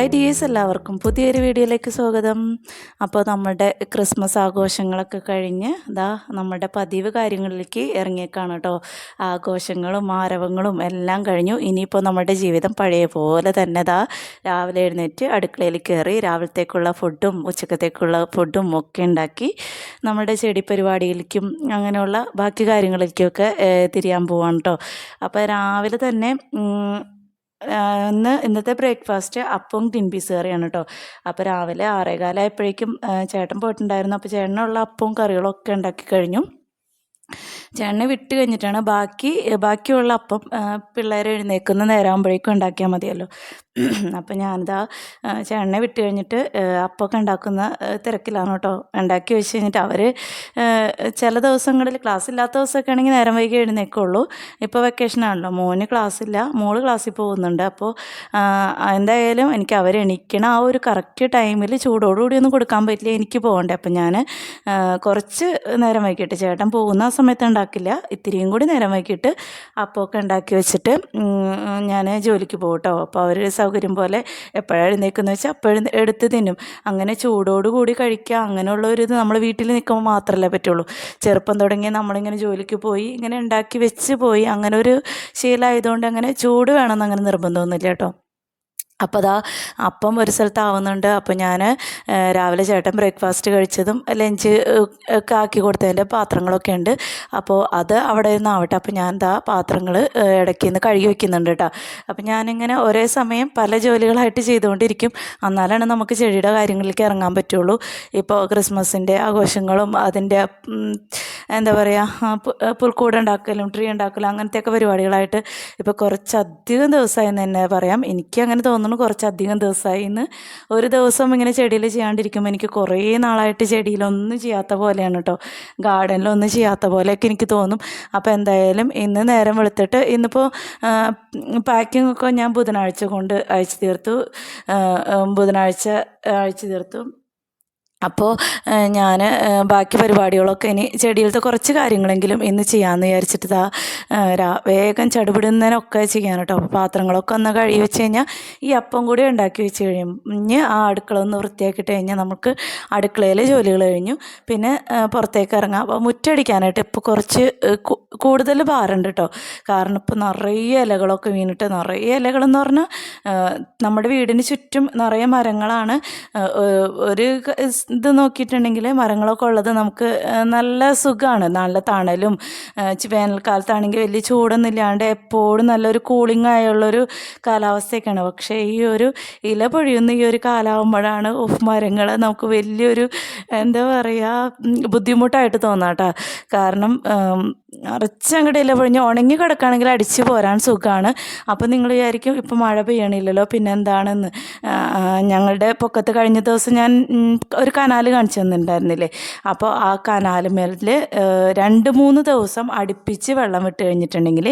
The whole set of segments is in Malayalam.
ഹായ് ഡിയേഴ്സ് എല്ലാവർക്കും. പുതിയൊരു വീഡിയോയിലേക്ക് സ്വാഗതം. അപ്പോൾ നമ്മുടെ ക്രിസ്മസ് ആഘോഷങ്ങളൊക്കെ കഴിഞ്ഞ് ഇതാ നമ്മുടെ പതിവ് കാര്യങ്ങളിലേക്ക് ഇറങ്ങിയേക്കാണ് കേട്ടോ. ആഘോഷങ്ങളും ആരവങ്ങളും എല്ലാം കഴിഞ്ഞു. ഇനിയിപ്പോൾ നമ്മുടെ ജീവിതം പഴയ പോലെ തന്നെ ഇതാ രാവിലെ എഴുന്നേറ്റ് അടുക്കളയിൽ കയറി രാവിലത്തേക്കുള്ള ഫുഡും ഉച്ചക്കത്തേക്കുള്ള ഫുഡും ഒക്കെ ഉണ്ടാക്കി നമ്മുടെ ചെടി പരിപാടിയിലേക്കും അങ്ങനെയുള്ള ബാക്കി കാര്യങ്ങളിലേക്കൊക്കെ തിരിയാൻ പോവാണ് കേട്ടോ. അപ്പോൾ രാവിലെ തന്നെ ഇന്ന് ഇന്നത്തെ ബ്രേക്ക്ഫാസ്റ്റ് അപ്പവും ടിൻ പീസ് കറിയാണ് കേട്ടോ അപ്പോൾ രാവിലെ ആറേകാലായപ്പോഴേക്കും ചേട്ടൻ പോയിട്ടുണ്ടായിരുന്നു. അപ്പോൾ ചേട്ടനുള്ള അപ്പവും കറികളും ഒക്കെ ഉണ്ടാക്കി കഴിഞ്ഞു. ചേട്ടനെ വിട്ട് കഴിഞ്ഞിട്ടാണ്. ബാക്കി ബാക്കിയുള്ള അപ്പം പിള്ളേർ എഴുന്നേക്കുന്ന നേരമാകുമ്പോഴേക്കും ഉണ്ടാക്കിയാൽ മതിയല്ലോ. അപ്പം ഞാനിതാ ചേട്ടനെ വിട്ട് കഴിഞ്ഞിട്ട് അപ്പമൊക്കെ ഉണ്ടാക്കുന്ന തിരക്കിലാണ് കേട്ടോ. ഉണ്ടാക്കി വെച്ച് കഴിഞ്ഞിട്ട് അവർ ചില ദിവസങ്ങളിൽ ക്ലാസ് ഇല്ലാത്ത ദിവസമൊക്കെ ആണെങ്കിൽ നേരം വൈകി എഴുന്നേക്കുള്ളൂ ഇപ്പോൾ വെക്കേഷനാണല്ലോ മോന് ക്ലാസ് ഇല്ല. മോൾ ക്ലാസ്സിൽ പോകുന്നുണ്ട്. അപ്പോൾ എന്തായാലും എനിക്ക് അവർ എണീക്കണ ആ ഒരു കറക്റ്റ് ടൈമിൽ ചൂടോടുകൂടി ഒന്നും കൊടുക്കാൻ പറ്റില്ല എനിക്ക് പോകണ്ടേ. അപ്പം ഞാൻ കുറച്ച് നേരം വൈകിട്ട് ചേട്ടൻ പോകുന്ന സമയത്ത് ഉണ്ടാക്കില്ല. ഇത്തിരിയും കൂടി നേരം വൈകിട്ട് അപ്പമൊക്കെ ഉണ്ടാക്കി വെച്ചിട്ട് ഞാൻ ജോലിക്ക് പോകും കേട്ടോ അപ്പോൾ അവർ സൗകര്യം പോലെ എപ്പോഴാണ് എഴുന്നേൽക്കുന്നത് വെച്ചാൽ അപ്പോഴും എടുത്ത് തിന്നും. അങ്ങനെ ചൂടോടുകൂടി കഴിക്കുക അങ്ങനെയുള്ള ഒരു ഇത് നമ്മൾ വീട്ടിൽ നിൽക്കുമ്പോൾ മാത്രമല്ലേ പറ്റുള്ളൂ. ചെറുപ്പം തുടങ്ങി നമ്മളിങ്ങനെ ജോലിക്ക് പോയി ഇങ്ങനെ ഉണ്ടാക്കി വെച്ച് പോയി അങ്ങനെ ഒരു ശീലമായതുകൊണ്ട് അങ്ങനെ ചൂട് വേണമെന്ന് അങ്ങനെ നിർബന്ധമൊന്നുമില്ല കേട്ടോ. അപ്പോൾ അതാ അപ്പം ഒരു സ്ഥലത്ത് ആവുന്നുണ്ട് അപ്പോൾ ഞാൻ രാവിലെ ചേട്ടൻ ബ്രേക്ക്ഫാസ്റ്റ് കഴിച്ചതും ലഞ്ച് ഒക്കെ ആക്കി കൊടുത്തതിന്റെ പാത്രങ്ങളൊക്കെ ഉണ്ട്. അപ്പോൾ അത് അവിടെ നിന്ന് ആവട്ടെ അപ്പോൾ ഞാൻ ദാ പാത്രങ്ങൾ ഇടയ്ക്ക് നിന്ന് കഴുകി വെക്കുന്നുണ്ട് കേട്ടോ അപ്പോൾ ഞാനിങ്ങനെ ഒരേ സമയം പല ജോലികളായിട്ട് ചെയ്തുകൊണ്ടിരിക്കും. എന്നാലാണ് നമുക്ക് ചെടിയുടെ കാര്യങ്ങളിലേക്ക് ഇറങ്ങാൻ പറ്റുള്ളൂ. ഇപ്പോൾ ക്രിസ്മസിന്റെ ആഘോഷങ്ങളും അതിന്റെ എന്താ പറയുക പുൽക്കൂട് ഉണ്ടാക്കലും ട്രീ ഉണ്ടാക്കലും അങ്ങനത്തെയൊക്കെ പരിപാടികളായിട്ട് ഇപ്പോൾ കുറച്ചധികം ദിവസമായി തന്നെ പറയാം. എനിക്ക് അങ്ങനെ തോന്നുന്നു കുറച്ചധികം ദിവസമായി. ഇന്ന് ഒരു ദിവസം ഇങ്ങനെ ചെടിയിൽ ചെയ്യാണ്ടിരിക്കുമ്പോൾ എനിക്ക് കുറേ നാളായിട്ട് ചെടിയിലൊന്നും ചെയ്യാത്ത പോലെയാണ് കേട്ടോ ഗാർഡനിലൊന്നും ചെയ്യാത്ത പോലെയൊക്കെ എനിക്ക് തോന്നും. അപ്പോൾ എന്തായാലും ഇന്ന് നേരം വെളുത്തിട്ട് ഇന്നിപ്പോൾ പാക്കിംഗ് ഒക്കെ ഞാൻ ബുധനാഴ്ച കൊണ്ട് അയച്ചു തീർത്തു. ബുധനാഴ്ച അയച്ചു തീർത്തു. അപ്പോൾ ഞാൻ ബാക്കി പരിപാടികളൊക്കെ ഇനി ചെടിയിലത്തെ കുറച്ച് കാര്യങ്ങളെങ്കിലും ഇന്ന് ചെയ്യാമെന്ന് വിചാരിച്ചിട്ട് ഇതാ രാ വേഗം ചടുപിടുന്നതിനൊക്കെ ചെയ്യാൻ കേട്ടോ അപ്പോൾ പാത്രങ്ങളൊക്കെ ഒന്ന് കഴുകി വെച്ച് കഴിഞ്ഞാൽ ഈ അപ്പം കൂടി ഉണ്ടാക്കി വെച്ച് കഴിഞ്ഞ് ആ അടുക്കള ഒന്ന് വൃത്തിയാക്കിയിട്ട് കഴിഞ്ഞാൽ നമുക്ക് അടുക്കളയിലെ ജോലികൾ കഴിഞ്ഞു. പിന്നെ പുറത്തേക്ക് ഇറങ്ങാം. അപ്പോൾ മുറ്റടിക്കാനായിട്ട് ഇപ്പോൾ കുറച്ച് കൂടുതൽ ഭാരമുണ്ട് കേട്ടോ കാരണം ഇപ്പോൾ നിറയെ ഇലകളൊക്കെ വീണിട്ട് നിറയെ ഇലകളെന്ന് പറഞ്ഞാൽ നമ്മുടെ വീടിന് ചുറ്റും നിറയെ മരങ്ങളാണ്. ഒരു ഇത് നോക്കിയിട്ടുണ്ടെങ്കിൽ മരങ്ങളൊക്കെ ഉള്ളത് നമുക്ക് നല്ല സുഖമാണ് നല്ല തണലും വേനൽക്കാലത്താണെങ്കിൽ വലിയ ചൂടൊന്നും ഇല്ലാണ്ട് എപ്പോഴും നല്ലൊരു കൂളിംഗ് ആയുള്ളൊരു കാലാവസ്ഥയൊക്കെയാണ്. പക്ഷേ ഈ ഒരു ഇല പൊഴിയുന്ന ഈ ഒരു കാലാവുമ്പോഴാണ് ഉഫ് മരങ്ങൾ നമുക്ക് വലിയൊരു എന്താ പറയുക ബുദ്ധിമുട്ടായിട്ട് തോന്നാട്ടോ. കാരണം നിറച്ചങ്ങോട്ട് ഇല പൊഴിഞ്ഞ് ഉണങ്ങി കിടക്കുകയാണെങ്കിൽ അടിച്ച് പോരാൻ സുഖമാണ് അപ്പം നിങ്ങൾ വിചാരിക്കും ഇപ്പം മഴ പെയ്യണില്ലല്ലോ പിന്നെ എന്താണെന്ന് ആ, ആ, ഞങ്ങളുടെ പൊക്കത്ത് കഴിഞ്ഞ ദിവസം ഞാൻ ഒരു കനാൽ കാണിച്ചു തന്നിട്ടുണ്ടായിരുന്നില്ലേ? അപ്പോൾ ആ കനാലുമേൽ രണ്ട് മൂന്ന് ദിവസം അടുപ്പിച്ച് വെള്ളം വിട്ട് കഴിഞ്ഞിട്ടുണ്ടെങ്കിൽ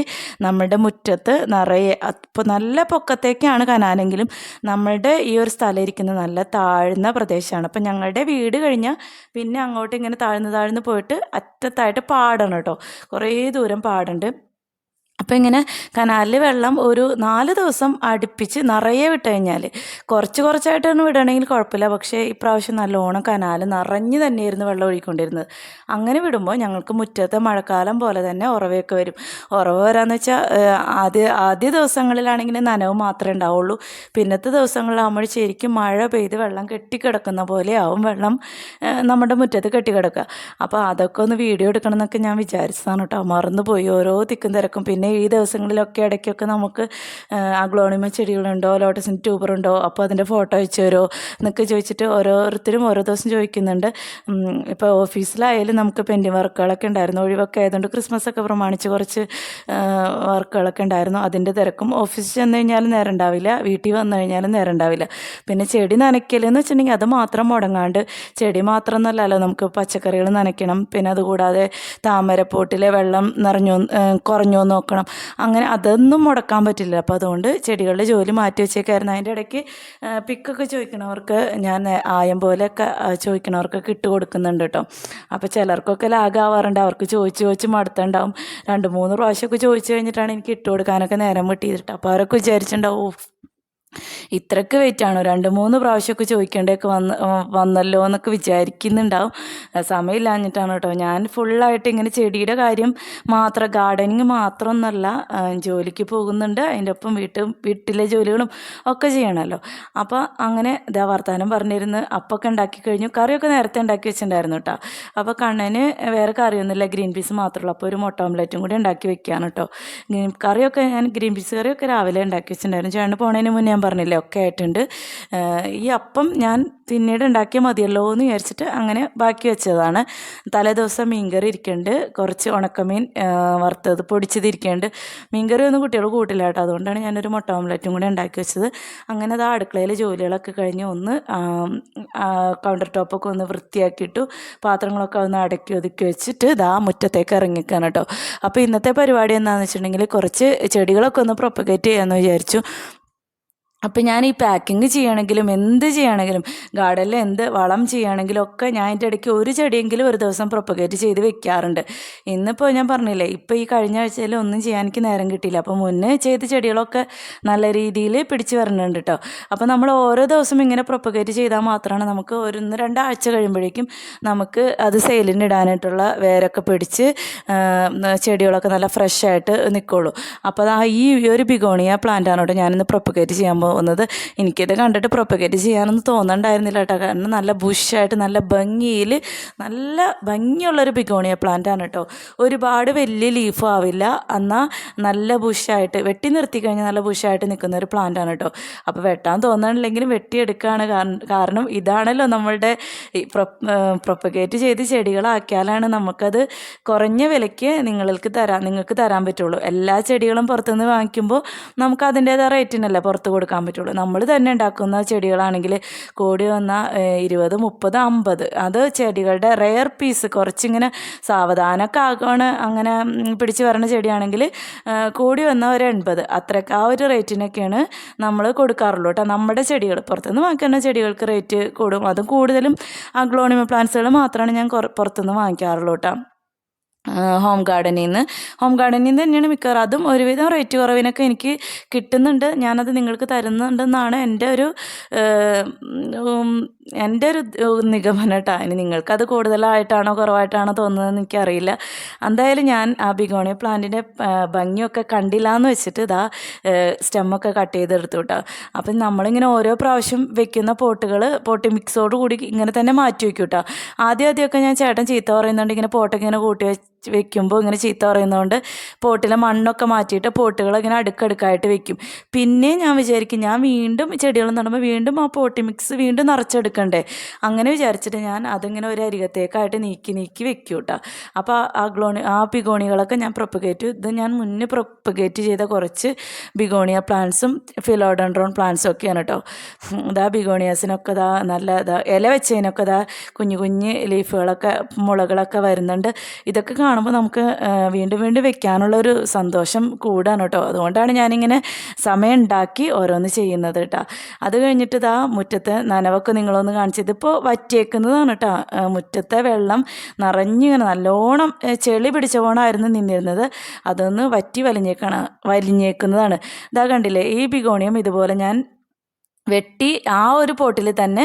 നമ്മുടെ മുറ്റത്ത് നിറയെ അപ്പോൾ നല്ല പൊക്കത്തേക്കാണ് കനാലെങ്കിലും നമ്മളുടെ ഈ ഒരു സ്ഥലം ഇരിക്കുന്നത് നല്ല താഴ്ന്ന പ്രദേശമാണ്. അപ്പോൾ ഞങ്ങളുടെ വീട് കഴിഞ്ഞാൽ പിന്നെ അങ്ങോട്ട് ഇങ്ങനെ താഴ്ന്ന് താഴ്ന്ന് പോയിട്ട് അറ്റത്തായിട്ട് പാടണം കേട്ടോ. കുറേ ദൂരം പാടുണ്ട് അപ്പോൾ ഇങ്ങനെ കനാലിൽ വെള്ളം ഒരു നാല് ദിവസം അടുപ്പിച്ച് നിറയെ വിട്ട് കഴിഞ്ഞാൽ കുറച്ച് കുറച്ചായിട്ടാണ് വിടണമെങ്കിൽ കുഴപ്പമില്ല. പക്ഷേ ഇപ്രാവശ്യം നല്ലോണം കനാൽ നിറഞ്ഞ് തന്നെയായിരുന്നു വെള്ളം ഒഴിക്കൊണ്ടിരുന്നത് അങ്ങനെ വിടുമ്പോൾ ഞങ്ങൾക്ക് മുറ്റത്തെ മഴക്കാലം പോലെ തന്നെ ഉറവയൊക്കെ വരും. ഉറവ് വരാന്ന് വെച്ചാൽ ആദ്യ ആദ്യ ദിവസങ്ങളിലാണെങ്കിൽ നനവ് മാത്രമേ ഉണ്ടാവുള്ളൂ. പിന്നത്തെ ദിവസങ്ങളിലാകുമ്പോൾ ശരിക്കും മഴ പെയ്ത് വെള്ളം കെട്ടിക്കിടക്കുന്ന പോലെ ആവും വെള്ളം നമ്മുടെ മുറ്റത്ത് കെട്ടിക്കിടക്കുക. അപ്പോൾ അതൊക്കെ ഒന്ന് വീഡിയോ എടുക്കണം എന്നൊക്കെ ഞാൻ വിചാരിച്ചതാണ് കേട്ടോ. മറന്നുപോയി ഓരോ തിക്കും തിരക്കും. പിന്നെ ഈ ദിവസങ്ങളിലൊക്കെ ഇടയ്ക്കൊക്കെ നമുക്ക് അഗ്ലോണിമ ചെടികളുണ്ടോ ലോട്ടസിന്റെ ട്യൂബറുണ്ടോ അപ്പോൾ അതിന്റെ ഫോട്ടോ അയച്ചു തരുമോ എന്നൊക്കെ ചോദിച്ചിട്ട് ഓരോരുത്തരും ഓരോ ദിവസം ചോദിക്കുന്നുണ്ട്. ഇപ്പോൾ ഓഫീസിലായാലും നമുക്ക് പെൻഡിങ് വർക്കുകളൊക്കെ ഉണ്ടായിരുന്നു. ഒഴിവൊക്കെ ആയതുകൊണ്ട് ക്രിസ്മസ് ഒക്കെ പ്രമാണിച്ച് കുറച്ച് വർക്കുകളൊക്കെ ഉണ്ടായിരുന്നു. അതിന്റെ തിരക്കും ഓഫീസിൽ ചെന്ന് കഴിഞ്ഞാലും നേരം ഉണ്ടാവില്ല വീട്ടിൽ വന്നു കഴിഞ്ഞാലും നേരം ഉണ്ടാവില്ല. പിന്നെ ചെടി നനയ്ക്കലെന്ന് വെച്ചിട്ടുണ്ടെങ്കിൽ അത് മാത്രം മുടങ്ങാണ്ട് ചെടി മാത്രം എന്നല്ലല്ലോ നമുക്ക് പച്ചക്കറികൾ നനയ്ക്കണം. പിന്നെ അതുകൂടാതെ താമരപ്പോട്ടിലെ വെള്ളം നിറഞ്ഞു കുറഞ്ഞു എന്ന് നോക്കണം അങ്ങനെ അതൊന്നും മുടക്കാൻ പറ്റില്ല. അപ്പോൾ അതുകൊണ്ട് ചെടികളുടെ ജോലി മാറ്റി വെച്ചേക്കായിരുന്നു. അതിന്റെ ഇടയ്ക്ക് പിക്കൊക്കെ ചോദിക്കണവർക്ക് ഞാൻ ആയം പോലെയൊക്കെ ചോദിക്കണവർക്കൊക്കെ ഇട്ട് കൊടുക്കുന്നുണ്ട് കേട്ടോ. അപ്പോൾ ചിലർക്കൊക്കെ ലാഗാവാറുണ്ട്. അവർക്ക് ചോദിച്ച് ചോദിച്ച് മടുത്തുണ്ടാവും. രണ്ട് മൂന്ന് പ്രാവശ്യമൊക്കെ ചോദിച്ചു കഴിഞ്ഞിട്ടാണ് എനിക്ക് ഇട്ട് കൊടുക്കാനൊക്കെ നേരം വിട്ടിട്ട് അപ്പോൾ അവരൊക്കെ വിചാരിച്ചിട്ടുണ്ടാവും "ഓ, ഇത്രയ്ക്ക് വെയിറ്റാണോ രണ്ട് മൂന്ന് പ്രാവശ്യമൊക്കെ ചോദിക്കേണ്ടതൊക്കെ വന്ന് വന്നല്ലോ എന്നൊക്കെ വിചാരിക്കുന്നുണ്ടാവും. സമയമില്ലാഞ്ഞിട്ടാണ് കേട്ടോ. ഞാൻ ഫുള്ളായിട്ട് ഇങ്ങനെ ചെടിയുടെ കാര്യം മാത്രം ഗാർഡനിങ് മാത്രമൊന്നല്ല ജോലിക്ക് പോകുന്നുണ്ട്. അതിന്റെ ഒപ്പം വീട്ട് വീട്ടിലെ ജോലികളും ഒക്കെ ചെയ്യണമല്ലോ അപ്പോൾ അങ്ങനെ ഇതാ വർത്താനം പറഞ്ഞിരുന്ന് അപ്പൊക്കെ ഉണ്ടാക്കി കഴിഞ്ഞു. കറിയൊക്കെ നേരത്തെ ഉണ്ടാക്കി വെച്ചിട്ടുണ്ടായിരുന്നു കേട്ടോ. അപ്പോൾ കണ്ണന് വേറെ കറിയൊന്നുമില്ല. ഗ്രീൻ പീസ് മാത്രമേ അപ്പോൾ ഒരു മുട്ട ഓംലെറ്റും കൂടി ഉണ്ടാക്കി വെക്കുകയാണ് കേട്ടോ. കറിയൊക്കെ ഞാൻ ഗ്രീൻ പീസ് കറിയൊക്കെ രാവിലെ ഉണ്ടാക്കി വെച്ചിട്ടുണ്ടായിരുന്നു. ചേട്ടന് പോണതിന് മുന്നേ ഞാൻ പറഞ്ഞില്ലേ ഒക്കെ ആയിട്ടുണ്ട്. ഈ അപ്പം ഞാൻ പിന്നീട് ഉണ്ടാക്കിയാൽ മതിയല്ലോ എന്ന് വിചാരിച്ചിട്ട് അങ്ങനെ ബാക്കി വെച്ചതാണ്. തലേ ദിവസം മീൻകറി ഇരിക്കുന്നുണ്ട് കുറച്ച് ഉണക്കമീൻ വറുത്തത് പൊടിച്ചത് ഇരിക്കുന്നുണ്ട് മീൻകറി ഒന്നും കുട്ടികൾ കൂട്ടില്ല കേട്ടോ. അതുകൊണ്ടാണ് ഞാനൊരു മുട്ട ഓംലറ്റും കൂടി ഉണ്ടാക്കി വെച്ചത്. അങ്ങനെ അത് അടുക്കളയിൽ ജോലികളൊക്കെ കഴിഞ്ഞ് ഒന്ന് കൗണ്ടർ ടോപ്പൊക്കെ ഒന്ന് വൃത്തിയാക്കിയിട്ടു പാത്രങ്ങളൊക്കെ ഒന്ന് അടക്കി ഒതുക്കി വെച്ചിട്ട് ഇതാ മുറ്റത്തേക്ക് ഇറങ്ങിക്കാണ് കേട്ടോ. അപ്പോൾ ഇന്നത്തെ പരിപാടി എന്താണെന്ന് വെച്ചിട്ടുണ്ടെങ്കിൽ കുറച്ച് ചെടികളൊക്കെ ഒന്ന് പ്രൊപ്പഗേറ്റ് ചെയ്യാമെന്ന് വിചാരിച്ചു. അപ്പം ഞാൻ ഈ പാക്കിങ് ചെയ്യണമെങ്കിലും എന്ത് ചെയ്യണമെങ്കിലും ഗാർഡനിൽ എന്ത് വളം ചെയ്യണമെങ്കിലും ഒക്കെ ഞാൻ അതിന്റെ ഇടയ്ക്ക് ഒരു ചെടിയെങ്കിലും ഒരു ദിവസം പ്രൊപ്പഗേറ്റ് ചെയ്ത് വെക്കാറുണ്ട്. ഇന്നിപ്പോൾ ഞാൻ പറഞ്ഞില്ലേ ഇപ്പോൾ ഈ കഴിഞ്ഞ ആഴ്ചയിൽ ഒന്നും ചെയ്യാൻ എനിക്ക് നേരം കിട്ടിയില്ല. അപ്പോൾ മുന്നേ ചെയ്ത ചെടികളൊക്കെ നല്ല രീതിയിൽ പിടിച്ചു വരണുണ്ട് കേട്ടോ അപ്പോൾ നമ്മൾ ഓരോ ദിവസം ഇങ്ങനെ പ്രൊപ്പഗേറ്റ് ചെയ്താൽ മാത്രമാണ് നമുക്ക് ഒരു ഒന്ന് രണ്ടാഴ്ച കഴിയുമ്പോഴേക്കും നമുക്ക് അത് സെയിലിന് ഇടാനായിട്ടുള്ള വേരൊക്കെ പിടിച്ച് ചെടികളൊക്കെ നല്ല ഫ്രഷ് ആയിട്ട് നിൽക്കുള്ളൂ അപ്പോൾ ആ ഈ ഒരു ബിഗോണിയ പ്ലാന്റ് ആണ് കേട്ടോ ഞാനിന്ന് പ്രൊപ്പഗേറ്റ് ചെയ്യാൻ പോകുന്നത് എനിക്കിത് കണ്ടിട്ട് പ്രൊപ്പഗേറ്റ് ചെയ്യാനൊന്നും തോന്നണ്ടായിരുന്നില്ല കേട്ടോ. കാരണം നല്ല ബുഷായിട്ട് നല്ല ഭംഗിയിൽ നല്ല ഭംഗിയുള്ളൊരു ബിഗോണിയ പ്ലാന്റ് ആണ് കേട്ടോ. ഒരുപാട് വലിയ ലീഫും ആവില്ല. എന്നാൽ നല്ല ബുഷായിട്ട് വെട്ടി നിർത്തി കഴിഞ്ഞാൽ നല്ല ബുഷായിട്ട് നിൽക്കുന്ന ഒരു പ്ലാന്റ് ആണ് കേട്ടോ. അപ്പോൾ വെട്ടാൻ തോന്നണില്ലെങ്കിലും വെട്ടിയെടുക്കുകയാണ് കാരണം ഇതാണല്ലോ നമ്മളുടെ പ്രൊപ്പഗേറ്റ് ചെയ്ത് ചെടികളാക്കിയാലാണ് നമുക്കത് കുറഞ്ഞ വിലയ്ക്ക് നിങ്ങൾക്ക് തരാൻ നിങ്ങൾക്ക് തരാൻ പറ്റുള്ളൂ. എല്ലാ ചെടികളും പുറത്തുനിന്ന് വാങ്ങിക്കുമ്പോൾ നമുക്ക് അതിന്റേതായ റേറ്റിനല്ല പുറത്ത് കൊടുക്കാൻ കൊടുക്കാൻ പറ്റുള്ളൂ. നമ്മൾ തന്നെ ഉണ്ടാക്കുന്ന ചെടികളാണെങ്കിൽ കൂടി വന്ന ഇരുപത് മുപ്പത് അമ്പത്. അത് ചെടികളുടെ റെയർ പീസ് കുറച്ചിങ്ങനെ സാവധാനമൊക്കെ ആകണം. അങ്ങനെ പിടിച്ച് വരണ ചെടിയാണെങ്കിൽ കൂടി വന്ന ഒരു എൺപത്. അത്രയ്ക്ക് ആ ഒരു റേറ്റിനൊക്കെയാണ് നമ്മൾ കൊടുക്കാറുള്ളൂ കേട്ടോ. നമ്മുടെ ചെടികൾ പുറത്തുനിന്ന് വാങ്ങിക്കുന്ന ചെടികൾക്ക് റേറ്റ് കൂടും. അതും കൂടുതലും അഗ്ലോണിമ പ്ലാന്റ്സുകൾ മാത്രമാണ് ഞാൻ പുറത്തുനിന്ന് വാങ്ങിക്കാറുള്ളൂ കേട്ടോ. ഹോം ഗാർഡനിൽ നിന്ന് ഹോം ഗാർഡനിൽ നിന്ന് തന്നെയാണ് മിക്കവാറും. അതും ഒരുവിധം റേറ്റ് കുറവിനൊക്കെ എനിക്ക് കിട്ടുന്നുണ്ട്. ഞാനത് നിങ്ങൾക്ക് തരുന്നുണ്ടെന്നാണ് എന്റെ ഒരു എന്റെ ഒരു നിഗമനം കേട്ടോ. ഇനി നിങ്ങൾക്കത് കൂടുതലായിട്ടാണോ കുറവായിട്ടാണോ തോന്നുന്നതെന്ന് എനിക്കറിയില്ല. എന്തായാലും ഞാൻ ആ ബിഗോണിയ പ്ലാന്റിന്റെ ഭംഗിയൊക്കെ കണ്ടില്ല എന്ന് വെച്ചിട്ട് ഇതാ സ്റ്റെമ്മൊക്കെ കട്ട് ചെയ്തെടുത്തു കേട്ടോ. അപ്പം നമ്മളിങ്ങനെ ഓരോ പ്രാവശ്യം വെക്കുന്ന പോട്ടുകൾ പോട്ടി മിക്സോട് കൂടി ഇങ്ങനെ തന്നെ മാറ്റി വയ്ക്കും കേട്ടോ. ആദ്യം ആദ്യമൊക്കെ ഞാൻ ചേട്ടൻ ചീത്ത പറയുന്നുണ്ട് ഇങ്ങനെ പോട്ടൊക്കെ ഇങ്ങനെ കൂട്ടി വെച്ച് വെക്കുമ്പോൾ ഇങ്ങനെ ചീത്ത പറയുന്നതുകൊണ്ട് പോട്ടിലെ മണ്ണൊക്കെ മാറ്റിയിട്ട് പോട്ടുകൾ ഇങ്ങനെ അടുക്കടുക്കായിട്ട് വെക്കും. പിന്നെ ഞാൻ വിചാരിക്കും ഞാൻ വീണ്ടും ചെടികൾ നടുമ്പോൾ വീണ്ടും ആ പോട്ടി മിക്സ് വീണ്ടും നിറച്ചെടുക്കണ്ടേ? അങ്ങനെ വിചാരിച്ചിട്ട് ഞാൻ അതിങ്ങനെ ഒരു അരികത്തേക്കായിട്ട് നീക്കി നീക്കി വെക്കും കേട്ടോ. അപ്പോൾ ആ ഗ്ലോണി ആ പിഗോണികളൊക്കെ ഞാൻ പ്രൊപ്പഗേറ്റ് ഇത് ഞാൻ മുന്നേ പ്രൊപ്പഗേറ്റ് ചെയ്ത കുറച്ച് ബിഗോണിയ പ്ലാന്റ്സും ഫിലോഡൻഡ്രോൺ പ്ലാന്റ്സും ഒക്കെയാണ് കേട്ടോ. ഇതാ ബിഗോണിയാസിനൊക്കെ ഇതാ നല്ല ഇതാ ഇല വെച്ചതിനൊക്കെ ഇതാ കുഞ്ഞു കുഞ്ഞ് ലീഫുകളൊക്കെ മുളകളൊക്കെ വരുന്നുണ്ട്. ഇതൊക്കെ കാണുമ്പോൾ നമുക്ക് വീണ്ടും വീണ്ടും വെക്കാനുള്ള ഒരു സന്തോഷം കൂടാണ് കേട്ടോ. അതുകൊണ്ടാണ് ഞാനിങ്ങനെ സമയം ഉണ്ടാക്കി ഓരോന്ന് ചെയ്യുന്നത് കേട്ടോ. അത് കഴിഞ്ഞിട്ട് ഇതാ മുറ്റത്തെ നനവൊക്കെ നിങ്ങളൊന്ന് കാണിച്ചത് ഇപ്പോൾ വറ്റിയേക്കുന്നതാണ് കേട്ടോ. മുറ്റത്തെ വെള്ളം നിറഞ്ഞിങ്ങനെ നല്ലോണം ചെളി പിടിച്ച പോണമായിരുന്നു നിന്നിരുന്നത്. അതൊന്ന് വറ്റി വലിഞ്ഞേക്കാണ് വലിഞ്ഞേക്കുന്നതാണ്. ഇതാ കണ്ടില്ലേ ഈ ബിഗോണിയം ഇതുപോലെ ഞാൻ വെട്ടി ആ ഒരു പോട്ടിൽ തന്നെ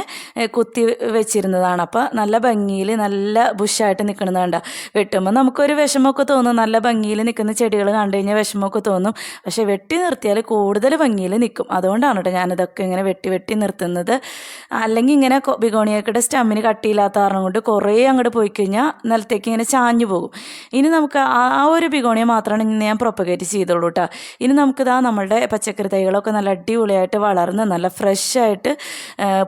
കുത്തി വെച്ചിരുന്നതാണ്. അപ്പോൾ നല്ല ഭംഗിയിൽ നല്ല ബുഷായിട്ട് നിൽക്കുന്നത് കണ്ട. വെട്ടുമ്പോൾ നമുക്കൊരു വിഷമമൊക്കെ തോന്നും. നല്ല ഭംഗിയിൽ നിൽക്കുന്ന ചെടികൾ കണ്ടു കഴിഞ്ഞാൽ വിഷമമൊക്കെ തോന്നും. പക്ഷേ വെട്ടി നിർത്തിയാൽ കൂടുതൽ ഭംഗിയിൽ നിൽക്കും അതുകൊണ്ടാണ് കേട്ടോ ഞാനിതൊക്കെ ഇങ്ങനെ വെട്ടി വെട്ടി നിർത്തുന്നത്. അല്ലെങ്കിൽ ഇങ്ങനെ ബിഗോണിയക്കയുടെ സ്റ്റമ്മിന് കട്ടിയില്ലാത്ത കാരണം കൊണ്ട് കുറേ അങ്ങോട്ട് പോയി കഴിഞ്ഞാൽ നിലത്തേക്ക് ഇങ്ങനെ ചാഞ്ഞു പോകും. ഇനി നമുക്ക് ആ ഒരു ബിഗോണിയ മാത്രമാണ് ഇന്ന് ഞാൻ പ്രൊപ്പഗേറ്റ് ചെയ്തോളൂ കേട്ടോ ഇനി നമുക്കിതാ നമ്മളുടെ പച്ചക്കറി തൈകളൊക്കെ നല്ല അടിപൊളിയായിട്ട് വളർന്ന് നല്ല ഫ്രഷ് ഫ്രഷായിട്ട്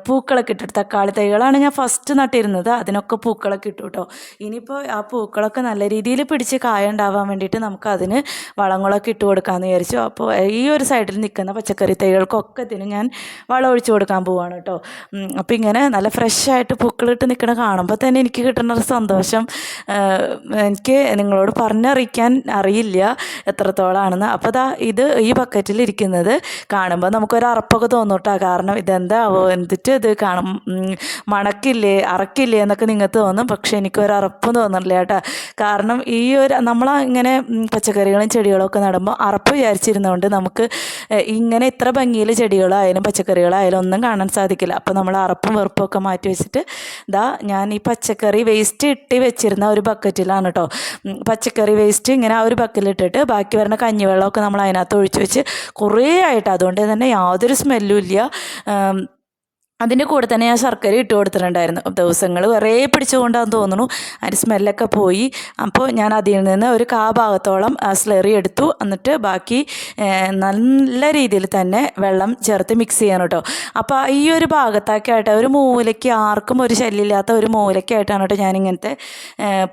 പൂക്കളൊക്കെ ഇട്ടിട്ട് തക്കാളി തൈകളാണ് ഞാൻ ഫസ്റ്റ് നട്ടിരുന്നത്. അതിനൊക്കെ പൂക്കളൊക്കെ ഇട്ടു കേട്ടോ ഇനിയിപ്പോൾ ആ പൂക്കളൊക്കെ നല്ല രീതിയിൽ പിടിച്ച് കായ ഉണ്ടാവാൻ വേണ്ടിയിട്ട് നമുക്ക് അതിന് വളങ്ങളൊക്കെ ഇട്ട് കൊടുക്കാമെന്ന് വിചാരിച്ചു. അപ്പോൾ ഈ ഒരു സൈഡിൽ നിൽക്കുന്ന പച്ചക്കറി തൈകൾക്കൊക്കെ ഇതിന് ഞാൻ വളം ഒഴിച്ചു കൊടുക്കാൻ പോവാണ് കേട്ടോ അപ്പോൾ ഇങ്ങനെ നല്ല ഫ്രഷായിട്ട് പൂക്കളിട്ട് നിൽക്കണ കാണുമ്പോൾ തന്നെ എനിക്ക് കിട്ടുന്ന ഒരു സന്തോഷം. എനിക്ക് നിങ്ങളോട് പറഞ്ഞറിയിക്കാൻ അറിയില്ല എത്രത്തോളാണെന്ന്. അപ്പോൾ ദാ ഇത് ഈ ബക്കറ്റിൽ ഇരിക്കുന്നത് കാണുമ്പോൾ നമുക്കൊരു അറപ്പൊക്കെ തോന്നും കേട്ടോ കാരണം ഇതെന്താവോ എന്നിട്ട് ഇത് കാണും? മണക്കില്ലേ അറക്കില്ലേ എന്നൊക്കെ നിങ്ങൾക്ക് തോന്നും. പക്ഷേ എനിക്കൊരു അറപ്പും തോന്നുന്നില്ല കേട്ടോ. കാരണം ഈ ഒരു നമ്മൾ ഇങ്ങനെ പച്ചക്കറികളും ചെടികളും ഒക്കെ നടുമ്പോൾ അറപ്പ് വിചാരിച്ചിരുന്നതുകൊണ്ട് നമുക്ക് ഇങ്ങനെ ഇത്ര ഭംഗിയിൽ ചെടികളായാലും പച്ചക്കറികളായാലും ഒന്നും കാണാൻ സാധിക്കില്ല. അപ്പോൾ നമ്മൾ അറപ്പും വെറുപ്പും ഒക്കെ മാറ്റി വെച്ചിട്ട് ഇതാ ഞാൻ ഈ പച്ചക്കറി വേസ്റ്റ് ഇട്ടി വെച്ചിരുന്ന ഒരു ബക്കറ്റിലാണ് കേട്ടോ പച്ചക്കറി വേസ്റ്റ് ഇങ്ങനെ ആ ഒരു ബക്കറ്റിലിട്ടിട്ട് ബാക്കി വരുന്ന കഞ്ഞിവെള്ളമൊക്കെ നമ്മൾ അതിനകത്ത് ഒഴിച്ച് വെച്ച് കുറേ ആയിട്ട്. അതുകൊണ്ട് തന്നെ യാതൊരു സ്മെല്ലും ഇല്ല. 嗯 അതിന്റെ കൂടെ തന്നെ ഞാൻ ശർക്കര ഇട്ട് കൊടുത്തിട്ടുണ്ടായിരുന്നു. ദിവസങ്ങൾ കുറേ പിടിച്ചുകൊണ്ടാന്ന് തോന്നുന്നു. അതിന്റെ സ്മെല്ലൊക്കെ പോയി. അപ്പോൾ ഞാൻ അതിൽ നിന്ന് ഒരു കാ ഭാഗത്തോളം സ്ലറി എടുത്തു. എന്നിട്ട് ബാക്കി നല്ല രീതിയിൽ തന്നെ വെള്ളം ചേർത്ത് മിക്സ് ചെയ്യണം കേട്ടോ. അപ്പോൾ ഈ ഒരു ഭാഗത്തൊക്കെ ഒരു മൂലയ്ക്ക് ആർക്കും ഒരു ശല്യമില്ലാത്ത ഒരു മൂലയ്ക്കായിട്ടാണ് കേട്ടോ ഞാനിങ്ങനത്തെ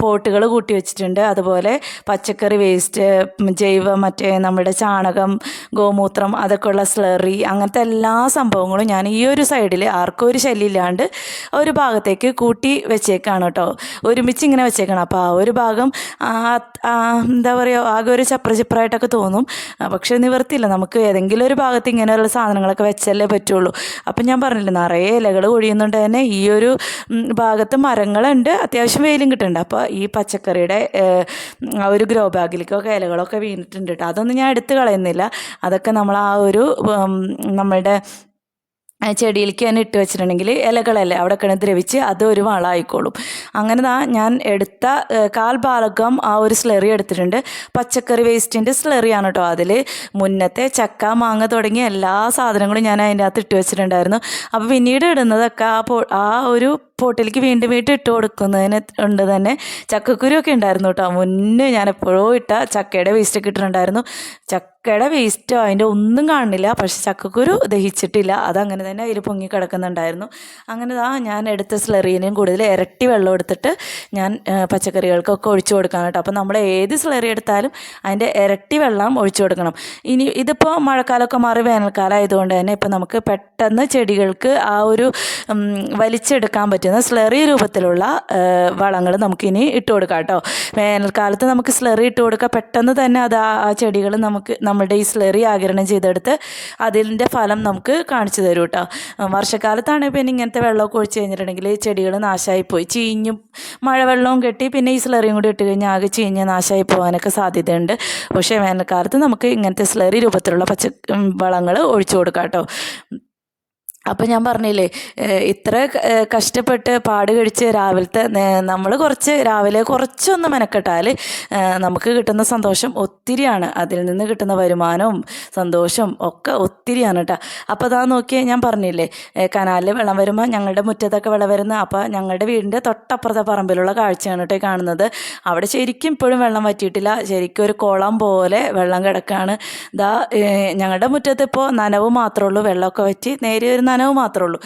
പോട്ടുകൾ കൂട്ടി വെച്ചിട്ടുണ്ട്. അതുപോലെ പച്ചക്കറി വേസ്റ്റ് ജൈവ മറ്റേ നമ്മുടെ ചാണകം ഗോമൂത്രം അതൊക്കെയുള്ള സ്ലറി അങ്ങനത്തെ എല്ലാ സംഭവങ്ങളും ഞാൻ ഈ ഒരു സൈഡിൽ ആർക്കും ഒരു ശല്യമില്ലാണ്ട് ഒരു ഭാഗത്തേക്ക് കൂട്ടി വെച്ചേക്കാണ് കേട്ടോ. ഒരുമിച്ച് ഇങ്ങനെ വെച്ചേക്കണം. അപ്പോൾ ആ ഒരു ഭാഗം എന്താ പറയുക ആകെ ഒരു ചപ്ര ചിപ്രായിട്ടൊക്കെ തോന്നും പക്ഷേ നിവർത്തിയില്ല. നമുക്ക് ഏതെങ്കിലും ഒരു ഭാഗത്ത് ഇങ്ങനെയുള്ള സാധനങ്ങളൊക്കെ വെച്ചല്ലേ പറ്റുള്ളൂ. അപ്പം ഞാൻ പറഞ്ഞില്ല നിറയെ ഇലകൾ കൊഴിയുന്നുണ്ട് തന്നെ. ഈ ഒരു ഭാഗത്ത് മരങ്ങളുണ്ട്. അത്യാവശ്യം വെയിലും കിട്ടുന്നുണ്ട്. അപ്പോൾ ഈ പച്ചക്കറിയുടെ ആ ഒരു ഗ്രോ ബാഗിലേക്കൊക്കെ ഇലകളൊക്കെ വീണിട്ടുണ്ട് കേട്ടോ. അതൊന്നും ഞാൻ എടുത്ത് കളയുന്നില്ല. അതൊക്കെ നമ്മൾ ആ ഒരു നമ്മളുടെ ചെടിയിലേക്ക് തന്നെ ഇട്ട് വെച്ചിട്ടുണ്ടെങ്കിൽ ഇലകളല്ലേ അവിടെ കിണ ദ്രവിച്ച് അത് ഒരു വളമായിക്കോളും. അങ്ങനെ ഞാൻ എടുത്ത കാൽ ആ ഒരു സ്ലറി എടുത്തിട്ടുണ്ട്. പച്ചക്കറി വേസ്റ്റിന്റെ സ്ലറിയാണ് കേട്ടോ അതിൽ. മുന്നത്തെ ചക്ക മാങ്ങ തുടങ്ങിയ എല്ലാ സാധനങ്ങളും ഞാൻ അതിന്റെ അകത്ത് ഇട്ട് വെച്ചിട്ടുണ്ടായിരുന്നു. അപ്പോൾ പിന്നീട് ഇടുന്നതൊക്കെ ആ ആ ഒരു പോട്ടിലേക്ക് വീണ്ടും വീണ്ടും ഇട്ട് കൊടുക്കുന്നതിന് ഉണ്ട് തന്നെ ചക്കക്കുരു ഒക്കെ ഉണ്ടായിരുന്നു കേട്ടോ. മുന്നേ ഞാൻ എപ്പോഴോ ഇട്ട ചക്കയുടെ വേസ്റ്റ് ഒക്കെ ഇട്ടിട്ടുണ്ടായിരുന്നു. ചക്കയുടെ വേസ്റ്റോ അതിന്റെ ഒന്നും കാണുന്നില്ല പക്ഷെ ചക്കക്കുരു ദഹിച്ചിട്ടില്ല. അതങ്ങനെ തന്നെ അതിൽ പൊങ്ങി കിടക്കുന്നുണ്ടായിരുന്നു. അങ്ങനെ ആ ഞാൻ എടുത്ത സ്ലറീനും കൂടുതൽ ഇരട്ടി വെള്ളം എടുത്തിട്ട് ഞാൻ പച്ചക്കറികൾക്കൊക്കെ ഒഴിച്ചു കൊടുക്കണം കേട്ടോ. അപ്പോൾ നമ്മൾ ഏത് സ്ലറി എടുത്താലും അതിന്റെ ഇരട്ടി വെള്ളം ഒഴിച്ചു കൊടുക്കണം. ഇനി ഇതിപ്പോൾ മഴക്കാലമൊക്കെ മാറി വേനൽക്കാലം ആയതുകൊണ്ട് തന്നെ ഇപ്പോൾ നമുക്ക് പെട്ടെന്ന് ചെടികൾക്ക് ആ ഒരു വലിച്ചെടുക്കാൻ വലിച്ചെടുക്കാൻ പറ്റുന്ന സ്ലറി രൂപത്തിലുള്ള വളങ്ങൾ നമുക്കിനി ഇട്ട് കൊടുക്കാം കേട്ടോ. വേനൽക്കാലത്ത് നമുക്ക് സ്ലറി ഇട്ട് കൊടുക്കുക പെട്ടെന്ന് തന്നെ അത് ആ ചെടികൾ നമുക്ക് നമ്മുടെ ഈ സ്ലറി ആകിരണം ചെയ്തെടുത്ത് അതിന്റെ ഫലം നമുക്ക് കാണിച്ചു തരും കേട്ടോ. വർഷക്കാലത്താണെങ്കിൽ പിന്നെ ഇങ്ങനത്തെ വെള്ളമൊക്കെ ഒഴിച്ച് കഴിഞ്ഞിട്ടുണ്ടെങ്കിൽ ചെടികൾ നാശമായിപ്പോയി ചീഞ്ഞും മഴവെള്ളവും കെട്ടി പിന്നെ ഈ സ്ലറിയും കൂടി ഇട്ട് കഴിഞ്ഞാൽ ആകെ ചീഞ്ഞ് നാശമായി പോകാനൊക്കെ സാധ്യതയുണ്ട്. പക്ഷേ വേനൽക്കാലത്ത് നമുക്ക് ഇങ്ങനത്തെ സ്ലറി രൂപത്തിലുള്ള പച്ച വളങ്ങൾ ഒഴിച്ചു കൊടുക്കാം കേട്ടോ. അപ്പം ഞാൻ പറഞ്ഞില്ലേ ഇത്ര കഷ്ടപ്പെട്ട് പാട് കഴിച്ച് രാവിലത്തെ നമ്മൾ കുറച്ച് രാവിലെ കുറച്ചൊന്ന് മെനക്കെട്ടാൽ നമുക്ക് കിട്ടുന്ന സന്തോഷം ഒത്തിരിയാണ്. അതിൽ നിന്ന് കിട്ടുന്ന വരുമാനവും സന്തോഷവും ഒക്കെ ഒത്തിരിയാണ് കേട്ടോ അപ്പോൾ അതാ നോക്കിയാൽ ഞാൻ പറഞ്ഞില്ലേ കനാലിൽ വെള്ളം വരുമ്പോൾ ഞങ്ങളുടെ മുറ്റത്തൊക്കെ വെള്ളം വരുന്ന അപ്പോൾ ഞങ്ങളുടെ വീടിന്റെ തൊട്ടപ്പുറത്തെ പറമ്പിലുള്ള കാഴ്ചയാണ് കേട്ടോ കാണുന്നത്. അവിടെ ശരിക്കും ഇപ്പോഴും വെള്ളം വറ്റിയിട്ടില്ല. ശരിക്കും ഒരു കുളം പോലെ വെള്ളം കിടക്കുകയാണ് ഇതാ ഞങ്ങളുടെ മുറ്റത്ത് ഇപ്പോൾ നനവ് മാത്രമേ ഉള്ളൂ. വെള്ളമൊക്കെ വറ്റി നേരെ ഒരു നനവ് മാത്രമേ ഉള്ളൂ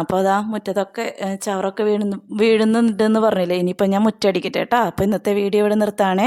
അപ്പോൾ അതാ മുറ്റത്തൊക്കെ ചവറൊക്കെ വീഴുന്നു വീഴുന്നുണ്ടെന്ന് പറഞ്ഞില്ലേ? ഇനിയിപ്പോൾ ഞാൻ മുറ്റടിക്കട്ടെ കേട്ടോ അപ്പോൾ ഇന്നത്തെ വീഡിയോ ഇവിടെ നിർത്താണേ.